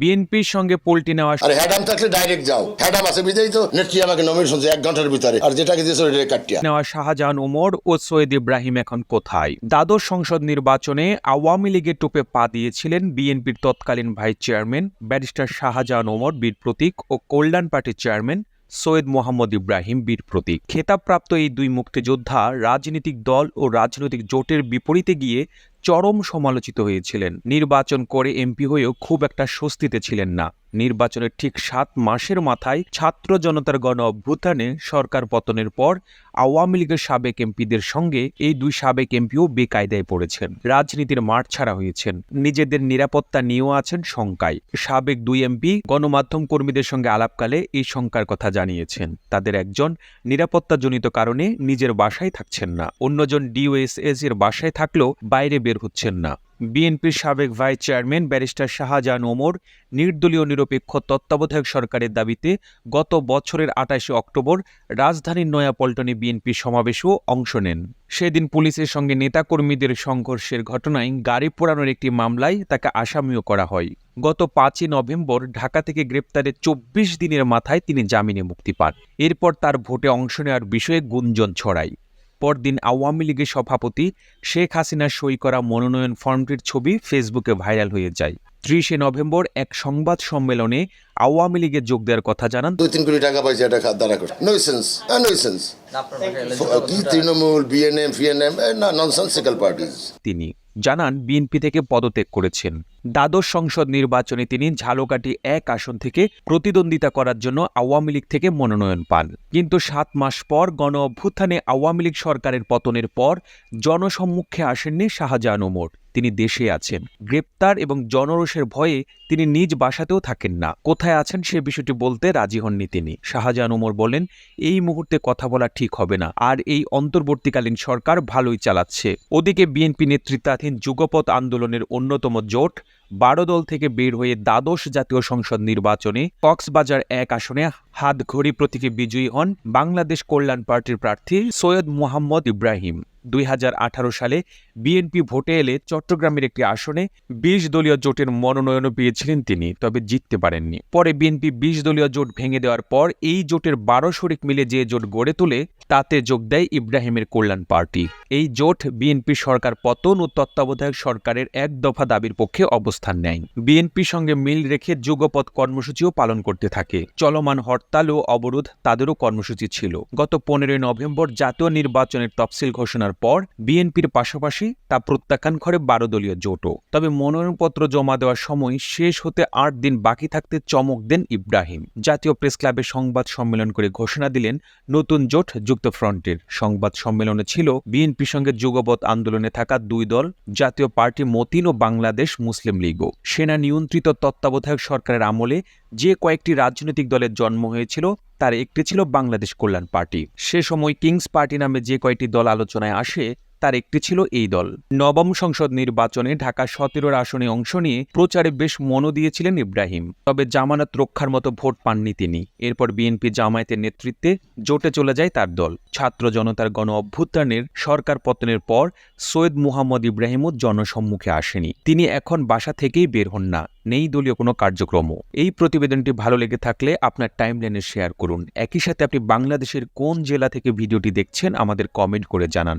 বিএনপির সঙ্গে পল্টি নেওয়া আরে হ্যাডাম থাকলে ডাইরেক্ট যাও। হ্যাডাম আছে বিদায়ী তো নেটকি আমাকে নমিনেশন এক ঘণ্টার ভিতরে। আর যেটাকে দিয়েছে ওটা কাটিয়া। নেওয়া শাহজাহান ওমর ও সৈয়দ ইব্রাহিম এখন কোথায়? দ্বাদশ সংসদ নির্বাচনে আওয়ামী লীগের টোপে পা দিয়েছিলেন বিএনপির তৎকালীন vice chairman barrister Shahjahan Omar Bir Protik ও কল্যাণ পার্টির চেয়ারম্যান সৈয়দ মোহাম্মদ ইব্রাহিম বীর প্রতীক। খেতাবপ্রাপ্ত এই দুই মুক্তিযোদ্ধা রাজনৈতিক দল ও রাজনৈতিক জোটের বিপরীতে গিয়ে চরম সমালোচিত হয়েছিলেন। নির্বাচন করে এমপি হয়েও খুব একটা স্বস্তিতে ছিলেন না। নির্বাচনের ঠিক সাত মাসের মাথায় ছাত্র জনতার গণ অভ্যুত্থানে সরকার পতনের পর আওয়ামী লীগের সাবেক এমপিদের সঙ্গে এই দুই সাবেক এমপিও বেকায়দায় পড়েছেন। রাজনীতির মাঠ ছাড়া হয়েছেন। নিজেদের নিরাপত্তা নিয়েও আছেন শঙ্কায়। সাবেক দুই এমপি গণমাধ্যম কর্মীদের সঙ্গে আলাপকালে এই শঙ্কার কথা জানিয়েছেন। তাদের একজন নিরাপত্তাজনিত কারণে নিজের বাসায় থাকছেন না। অন্যজন ডিওএসএস এর বাসায় থাকলেও বাইরে বের হচ্ছেন না। বিএনপির সাবেক vice chairman barrister Shahjahan Omar নির্দলীয় নিরপেক্ষ তত্ত্বাবধায়ক সরকারের দাবিতে গত বছরের আটাশে অক্টোবর রাজধানীর নয়াপল্টনে বিএনপি সমাবেশেও অংশ নেন। সেদিন পুলিশের সঙ্গে নেতাকর্মীদের সংঘর্ষের ঘটনায় গাড়ি পোড়ানোর একটি মামলায় তাকে আসামিও করা হয়। গত পাঁচই নভেম্বর ঢাকা থেকে গ্রেপ্তারের চব্বিশ দিনের মাথায় তিনি জামিনে মুক্তি পান। এরপর তার ভোটে অংশ নেওয়ার বিষয়ে গুঞ্জন ছড়ায়। পরদিন আওয়ামী লীগের সভাপতি শেখ হাসিনার সই করা মনোনয়ন ফর্মটির ছবি ফেসবুকে ভাইরাল হয়ে যায়। ত্রিশে নভেম্বর এক সংবাদ সম্মেলনে আওয়ামী লীগে যোগ দেওয়ার কথা জানান দুই তিন কোটি টাকা পাইছে, এটা দ্বারা কি তৃণমূল বিএনএম ফিএনএম না ননসেন্সিক্যাল পার্টিজ তিনি জানান বিএনপি থেকে পদত্যাগ করেছেন। দ্বাদশ সংসদ নির্বাচনে তিনি ঝালকাঠি এক আসন থেকে প্রতিদ্বন্দ্বিতা করার জন্য আওয়ামী লীগ থেকে মনোনয়ন পান। কিন্তু সাত মাস পর গণ অভ্যুত্থানে আওয়ামী লীগ সরকারের পতনের পর জনসম্মুখে আসেননি শাহজাহান ওমর। তিনি দেশে আছেন। গ্রেপ্তার এবং জনরোষের ভয়ে তিনি নিজ বাসাতেও থাকেন না। কোথায় আছেন সে বিষয়টি বলতে রাজি হননি তিনি। শাহজাহান ওমর বলেন এই মুহূর্তে কথা বলা ঠিক হবে না। আর এই অন্তর্বর্তীকালীন সরকার ভালোই চালাচ্ছে। ওদিকে বিএনপি নেতৃত্বাধীন যুগপথ আন্দোলনের অন্যতম জোট বারো দল থেকে বের হয়ে দ্বাদশ জাতীয় সংসদ নির্বাচনে কক্সবাজার এক আসনে হাত ঘড়ি প্রতীকে বিজয়ী হন বাংলাদেশ কল্যাণ পার্টির প্রার্থী সৈয়দ মোহাম্মদ ইব্রাহিম। দুই হাজার আঠারো সালে বিএনপি ভোটে এলে চট্টগ্রামের একটি আসনে বিশ দলীয় জোটের মনোনয়নও পেয়েছিলেন তিনি, তবে জিততে পারেননি। পরে বিএনপি বিশ দলীয় জোট ভেঙে দেওয়ার পর এই জোটের বারো শরিক মিলে যে জোট গড়ে তোলে, তাতে যোগ দেয় ইব্রাহিমের কল্যাণ পার্টি। এই জোট বিএনপি সরকার পতন ও তত্ত্বাবধায়ক সরকারের এক দফা দাবির পক্ষে অবস্থান নেয়। বিএনপির সঙ্গে মিল রেখে যুগপৎ কর্মসূচিও পালন করতে থাকে। চলমান হরতাল ও অবরোধ তাদেরও কর্মসূচি ছিল। গত পনেরোই নভেম্বর জাতীয় নির্বাচনের তফসিল ঘোষণার পর বিএনপির পাশাপাশি তা প্রত্যাখ্যান করে বারো দলীয় জোটও। তবে মনোনয়নপত্র জমা দেওয়ার সময় শেষ হতে আট দিন বাকি থাকতে চমক দেন ইব্রাহিম। জাতীয় প্রেস ক্লাবে সংবাদ সম্মেলন করে ঘোষণা দিলেন, নতুন জোট যুক্ত ফ্রন্টের সংবাদ সম্মেলনে ছিল বিএনপির সঙ্গে যুগপৎ আন্দোলনে থাকা দুই দল, জাতীয় পার্টি মতিন ও বাংলাদেশ মুসলিম লীগও সেনা নিয়ন্ত্রিত তত্ত্বাবধায়ক সরকারের আমলে যে কয়েকটি রাজনৈতিক দলের জন্ম হয়েছিল, তার একটি ছিল বাংলাদেশ কল্যাণ পার্টি। সে সময় কিংস পার্টি নামে যে কয়েকটি দল আলোচনায় আসে তার একটি ছিল এই দল। নবম সংসদ নির্বাচনে ঢাকা সতেরোর আসনে অংশ নিয়ে প্রচারে বেশ মনো দিয়েছিলেন ইব্রাহিম, তবে জামানত রক্ষার মতো ভোট পাননি তিনি। এরপর বিএনপি জামায়াতের নেতৃত্বে জোটে চলে যায় তার দল। ছাত্র জনতার গণ অভ্যুত্থানের সরকার পতনের পর সৈয়দ মুহাম্মদ ইব্রাহিমও জনসম্মুখে আসেনি। তিনি এখন বাসা থেকেই বের হন না, নেই দলীয় কোনো কার্যক্রম এই প্রতিবেদনটি ভালো লেগে থাকলে আপনার টাইমলাইনে শেয়ার করুন। একই সাথে আপনি বাংলাদেশের কোন জেলা থেকে ভিডিওটি দেখছেন আমাদের কমেন্ট করে জানান।